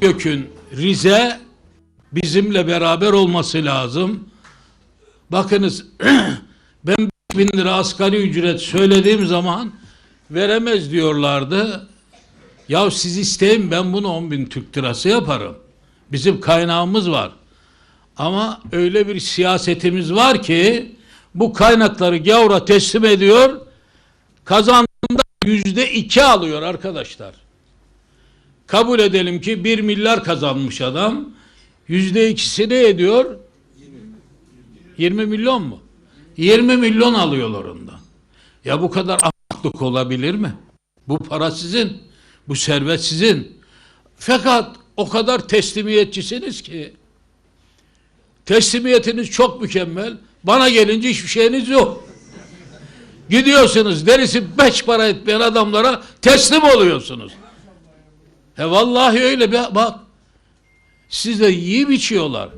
TOPYÖK'ün Rize bizimle beraber olması lazım. Bakınız ben 5000 lira asgari ücret söylediğim zaman veremez diyorlardı. Ya siz isteyin ben bunu 10 bin Türk lirası yaparım. Bizim kaynağımız var. Ama öyle bir siyasetimiz var ki bu kaynakları gavura teslim ediyor. Kazandığında yüzde iki alıyor arkadaşlar. Kabul edelim ki bir milyar kazanmış adam. Yüzde ikisi ne ediyor? 20 milyon mu? 20 milyon alıyorlar ondan. Ya bu kadar ahmaklık olabilir mi? Bu para sizin. Bu servet sizin. Fakat o kadar teslimiyetçisiniz ki teslimiyetiniz çok mükemmel. Bana gelince hiçbir şeyiniz yok. Gidiyorsunuz derisi beş para etmeyen adamlara teslim oluyorsunuz. He vallahi öyle bak. Siz yiyip içiyorlar.